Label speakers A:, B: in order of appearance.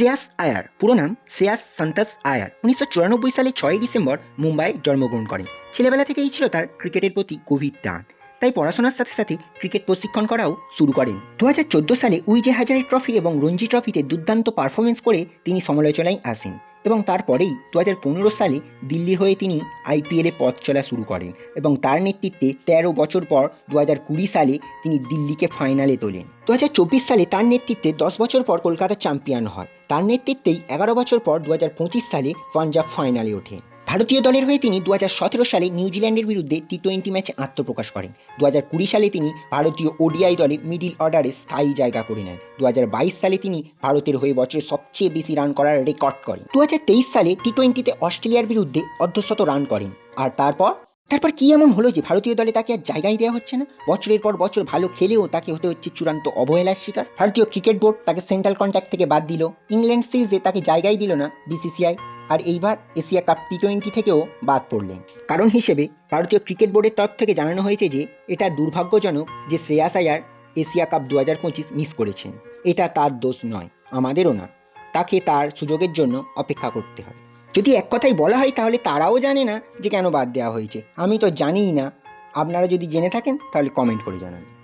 A: শ্রেয়াস আয়ার। পুরো নাম শ্রেয়াস সন্তোষ আয়ার। উনিশশো চুরানব্বই সালে ছয়ই ডিসেম্বর মুম্বাই জন্মগ্রহণ করেন। ছেলেবেলা থেকেই ছিল তার ক্রিকেটের প্রতি গভীর টান। তাই পড়াশোনার সাথে সাথে ক্রিকেট প্রশিক্ষণ করাও শুরু করেন। দু হাজার চোদ্দ সালে উইজে হাজারে ট্রফি এবং রঞ্জি ট্রফিতে দুর্দান্ত পারফরমেন্স করে তিনি সমালোচনায় আসেন এবং তারপরেই দু হাজার পনেরো সালে দিল্লির হয়ে তিনি আইপিএলে পথ চলা শুরু করেন এবং তার নেতৃত্বে তেরো বছর পর দু হাজার কুড়ি সালে তিনি দিল্লিকে ফাইনালে তোলেন। দু হাজার চব্বিশ সালে তার নেতৃত্বে দশ বছর পর কলকাতা চ্যাম্পিয়ন হয়। তার নেতৃত্বেই এগারো বছর পর দু হাজার পঁচিশ সালে পাঞ্জাব ফাইনালে ওঠে। ভারতীয় দলের হয়ে তিনি দু হাজার সতেরো সালে নিউজিল্যান্ডের বিরুদ্ধে টি টোয়েন্টি ম্যাচে আত্মপ্রকাশ করেন। দু সালে তিনি ভারতীয় ওডিআই দলে মিডিল অর্ডারে স্থায়ী জায়গা করে নেন। দু হাজার বাইশ সালে তিনি ভারতের হয়ে বছরে সবচেয়ে বেশি রান করার রেকর্ড করেন। দু হাজার তেইশ সালে টি টোয়েন্টিতে অস্ট্রেলিয়ার বিরুদ্ধে অর্ধশত রান করেন। আর তারপর? তারপর কি এমন হলো যে ভারতীয় দলে তাকে আর জায়গাই দেওয়া হচ্ছে না? বছরের পর বছর ভালো খেলেও তাকে হতে হচ্ছে চূড়ান্ত অবহেলার শিকার। ভারতীয় ক্রিকেট বোর্ড তাকে সেন্ট্রাল কন্ট্যাক্ট থেকে বাদ দিল। ইংল্যান্ড সিরিজে তাকে জায়গাই দিল না বিসিসিআই আর এইবার এশিয়া কাপ টি টোয়েন্টি থেকেও বাদ পড়লেন। কারণ হিসেবে ভারতীয় ক্রিকেট বোর্ডের তরফ থেকে জানানো হয়েছে যে, এটা দুর্ভাগ্যজনক যে শ্রেয়াস আয়ার এশিয়া কাপ দু হাজার পঁচিশ মিস করেছেন। এটা তার দোষ নয়, আমাদেরও না। তাকে তার সুযোগের জন্য অপেক্ষা করতে হবে যদি এক কথাই বলা হয় তাহলে তারাও জানে না যে কেন বাদ দেওয়া হয়েছে। আমি তো জানিই না। আপনারা যদি জেনে থাকেন তাহলে কমেন্ট করে জানান।